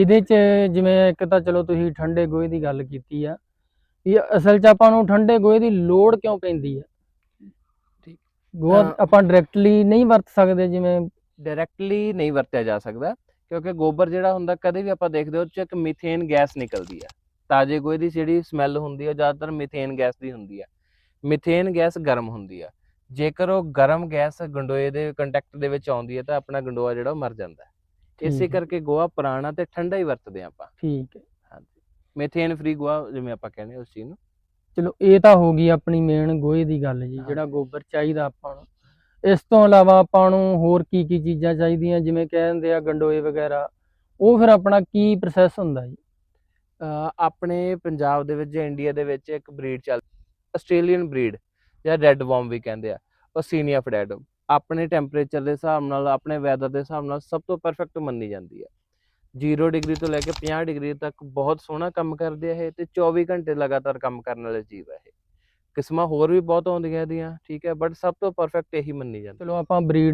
ਇਹਦੇ ਚ ਜਿਵੇਂ ਇੱਕ ਤਾਂ ਚਲੋ ਤੁਸੀਂ ਠੰਡੇ ਗੋਹੇ ਦੀ ਗੱਲ ਕੀਤੀ ਆ ਇਹ ਅਸਲ ਚ ਆਪਾਂ ਨੂੰ ਠੰਡੇ ਗੋਹੇ ਦੀ ਲੋੜ ਕਿਉਂ ਪੈਂਦੀ ਆ? ਠੀਕ। ਗੋਹਾ ਆਪਾਂ ਡਾਇਰੈਕਟਲੀ ਨਹੀਂ ਵਰਤ ਸਕਦੇ ਜਿਵੇਂ ਡਾਇਰੈਕਟਲੀ ਨਹੀਂ ਵਰਤਿਆ ਜਾ ਸਕਦਾ ਕਿਉਂਕਿ ਗੋਬਰ ਜਿਹੜਾ ਹੁੰਦਾ ਕਦੇ ਵੀ ਆਪਾਂ ਦੇਖਦੇ ਹੋ 'ਚ ਇੱਕ ਮੀਥੇਨ ਗੈਸ ਨਿਕਲਦੀ ਆ। ਤਾਜ਼ੇ ਗੋਹੇ ਦੀ ਜਿਹੜੀ ਸਮੈਲ ਹੁੰਦੀ ਆ ਜ਼ਿਆਦਾਤਰ ਮੀਥੇਨ ਗੈਸ ਦੀ ਹੁੰਦੀ ਆ। ਮੀਥੇਨ ਗੈਸ ਗਰਮ ਹੁੰਦੀ ਆ। ਜੇਕਰ ਉਹ ਗਰਮ ਗੈਸ ਗੰਡੋਏ ਦੇ ਕੰਟੈਕਟ ਦੇ ਵਿੱਚ ਆਉਂਦੀ ਹੈ ਤਾਂ ਆਪਣਾ ਗੰਡੋਆ ਜਿਹੜਾ ਉਹ ਮਰ ਜਾਂਦਾ। ਇਸੇ। ਕਰਕੇ ਗੋਹਾ ਪੁਰਾਣਾ ਤੇ ਠੰਡਾ ਹੀ ਵਰਤਦੇ ਆ ਆਪਾਂ। ਠੀਕ ਹੈ। ਹਾਂਜੀ। ਮੀਥੇਨ ਫ੍ਰੀ ਗੋਹਾ ਜਿਵੇਂ ਆਪਾਂ ਕਹਿੰਦੇ ਉਸ ਚੀਜ਼ ਨੂੰ। ਚਲੋ ਇਹ ਤਾਂ ਹੋ ਗਈ ਆਪਣੀ ਮੇਨ ਗੋਹੇ ਦੀ ਗੱਲ ਜੀ ਜਿਹੜਾ। ਗੋਬਰ ਚਾਹੀਦਾ ਆਪਾਂ ਨੂੰ। ਇਸ ਤੋਂ ਇਲਾਵਾ ਆਪਾਂ ਨੂੰ ਹੋਰ ਕੀ ਕੀ ਚੀਜ਼ਾਂ ਚਾਹੀਦੀਆਂ ਜਿਵੇਂ ਕਹਿੰਦੇ ਆ ਗੰਡੋਏ ਵਗੈਰਾ। ਉਹ ਫਿਰ ਆਪਣਾ ਕੀ ਪ੍ਰੋਸੈਸ ਹੁੰਦਾ ਜੀ? ਆਪਣੇ ਪੰਜਾਬ ਦੇ ਵਿੱਚ ਜਾਂ ਇੰਡੀਆ ਦੇ ਵਿੱਚ ਇੱਕ ਬਰੀਡ ਚੱਲ ਆਸਟ੍ਰੇਲੀਅਨ ਬਰੀਡ ਜਾਂ ਰੈੱਡ ਵਰਮ ਵੀ ਕਹਿੰਦੇ ਆ ਓਸੀਨੀਆ ਫਡੈਡਮ ਆਪਣੇ ਟੈਂਪਰੇਚਰ ਦੇ ਹਿਸਾਬ ਨਾਲ, ਆਪਣੇ ਵੈਦਰ ਦੇ ਹਿਸਾਬ ਨਾਲ ਸਭ ਤੋਂ ਪਰਫੈਕਟ ਮੰਨੀ ਜਾਂਦੀ ਹੈ। 0 ਡਿਗਰੀ ਤੋਂ ਲੈ ਕੇ 50 ਡਿਗਰੀ ਤੱਕ ਬਹੁਤ ਸੋਹਣਾ ਕੰਮ ਕਰਦੇ ਆ ਇਹ ਤੇ 24 ਘੰਟੇ ਲਗਾਤਾਰ ਕੰਮ ਕਰਨ ਵਾਲੇ ਜੀਵ ਹੈ ਇਹ। ਕਿਸਮਾਂ ਹੋਰ ਵੀ ਬਹੁਤ ਆਉਂਦੀਆਂ ਇਹਦੀਆਂ, ਠੀਕ ਹੈ ਬਟ ਸਭ ਤੋਂ ਪਰਫੈਕਟ ਇਹੀ ਮੰਨੀ ਜਾਂਦੀ ਚਲੋ ਆਪਾਂ ਬਰੀਡ